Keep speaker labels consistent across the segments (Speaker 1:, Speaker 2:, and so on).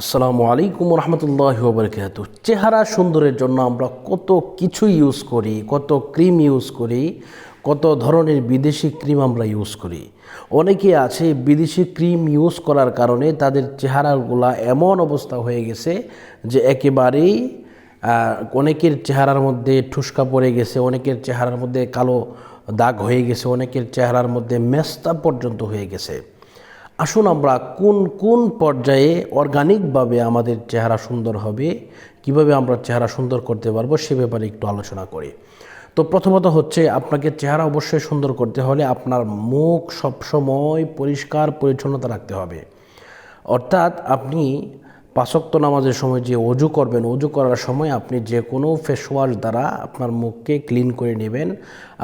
Speaker 1: আসসালামু আলাইকুম রহমতুল্লাহ বরকাত চেহারা সুন্দরের জন্য আমরা কত কিছু ইউজ করি, কত ক্রিম ইউজ করি, কত ধরনের বিদেশি ক্রিম আমরা ইউজ করি। অনেকে আছে বিদেশি ক্রিম ইউজ করার কারণে তাদের চেহারাগুলা এমন অবস্থা হয়ে গেছে যে একেবারেই অনেকের চেহারার মধ্যে ঠুসকা পড়ে গেছে, অনেকের চেহারার মধ্যে কালো দাগ হয়ে গেছে, অনেকের চেহারার মধ্যে মেস্তা পর্যন্ত হয়ে গেছে। আসুন আমরা কোন কোন পর্যায়ে অর্গানিকভাবে আমাদের চেহারা সুন্দর হবে, কীভাবে আমরা চেহারা সুন্দর করতে পারব সে ব্যাপারে একটু আলোচনা করি। তো প্রথমত হচ্ছে আপনাকে চেহারা অবশ্যই সুন্দর করতে হলে আপনার মুখ সবসময় পরিষ্কার পরিচ্ছন্নতা রাখতে হবে। অর্থাৎ আপনি পাঁচক্ত নামাজের সময় যে অজু করবেন, অজু করার সময় আপনি যে কোনো ফেস ওয়াশ দ্বারা আপনার মুখকে ক্লিন করে নেবেন,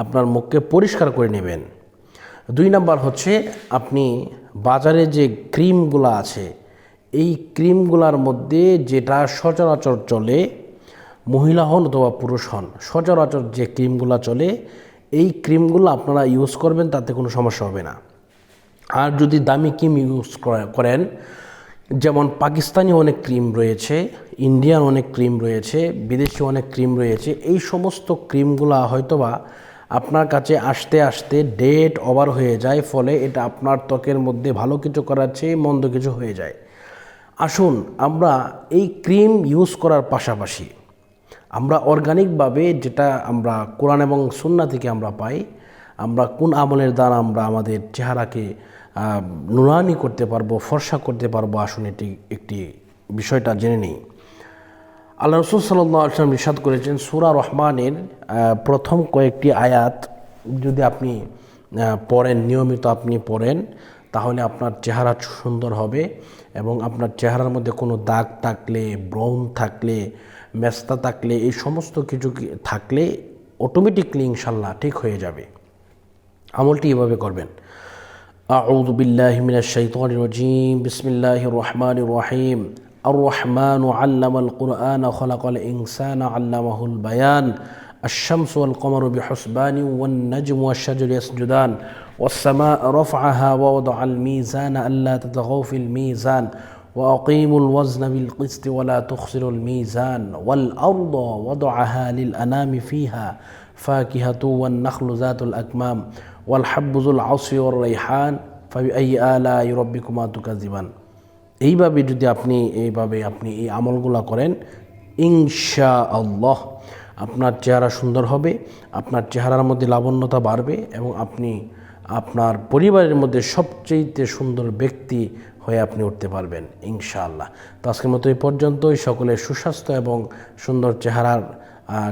Speaker 1: আপনার মুখকে পরিষ্কার করে নেবেন। দুই নাম্বার হচ্ছে আপনি বাজারে যে ক্রিমগুলো আছে, এই ক্রিমগুলোর মধ্যে যেটা সচরাচর চলে, মহিলা হন অথবা পুরুষ হন, সচরাচর যে ক্রিমগুলো চলে, এই ক্রিমগুলো আপনারা ইউজ করবেন, তাতে কোনো সমস্যা হবে না। আর যদি দামি ক্রিম ইউজ করেন, যেমন পাকিস্তানি অনেক ক্রিম রয়েছে, ইন্ডিয়ান অনেক ক্রিম রয়েছে, বিদেশি অনেক ক্রিম রয়েছে, এই সমস্ত ক্রিমগুলা হয়তোবা আপনার কাছে আসতে আসতে ডেট ওভার হয়ে যায়, ফলে এটা আপনার ত্বকের মধ্যে ভালো কিছু করার চেয়ে মন্দ কিছু হয়ে যায়। আসুন, আমরা এই ক্রিম ইউজ করার পাশাপাশি আমরা অর্গানিকভাবে যেটা আমরা কোরআন এবং সুন্না থেকে আমরা পাই, আমরা কোন আমলের দ্বারা আমরা আমাদের চেহারাকে নুরানি করতে পারব, ফর্সা করতে পারব, আসুন এটি একটি বিষয়টা জেনে নিই। আল্লাহ রসুল সাল্লাহ আসলাম নিষাদ করেছেন সুরা রহমানের প্রথম কয়েকটি আয়াত যদি আপনি পড়েন, নিয়মিত আপনি পড়েন, তাহলে আপনার চেহারা সুন্দর হবে এবং আপনার চেহারার মধ্যে কোনো দাগ থাকলে ব্রাউন থাকলে, মেস্তা থাকলে, এই সমস্ত কিছু থাকলে অটোমেটিকলি ইনশাল্লাহ ঠিক হয়ে যাবে। আমলটি এভাবে করবেন। আউদ বিল্লাহ মিনাশ শাইতানির রাজিম, বিসমিল্লাহির রহিম। الرحمن علم القرآن خلق الإنسان علمه البيان. الشمس والقمر بحسبان والنجم والشجر يسجدان. والسماء رفعها ووضع الميزان ألا تطغوا في الميزان. وأقيموا الوزن بالقسط ولا تخسروا الميزان. والأرض وضعها للأنام فيها فاكهة والنخل ذات الأكمام. والحب ذو العصف والريحان. فبأي آلاء ربكما تكذبان؟ এইভাবে যদি আপনি এইভাবে আপনি এই আমলগুলো করেন ইনশা আল্লাহ আপনার চেহারা সুন্দর হবে, আপনার চেহারার মধ্যে লাবণ্যতা বাড়বে এবং আপনি আপনার পরিবারের মধ্যে সবচেয়ে সুন্দর ব্যক্তি হয়ে আপনি উঠতে পারবেন, ইনশাআল্লাহ। তো আজকের মতো এই পর্যন্তই। সকলের সুস্বাস্থ্য এবং সুন্দর চেহারার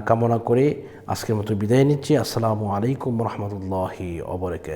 Speaker 1: কামনা করে আজকের মতো বিদায় নিচ্ছি। আসসালামু আলাইকুম রহমতুল্লাহি অবরকাত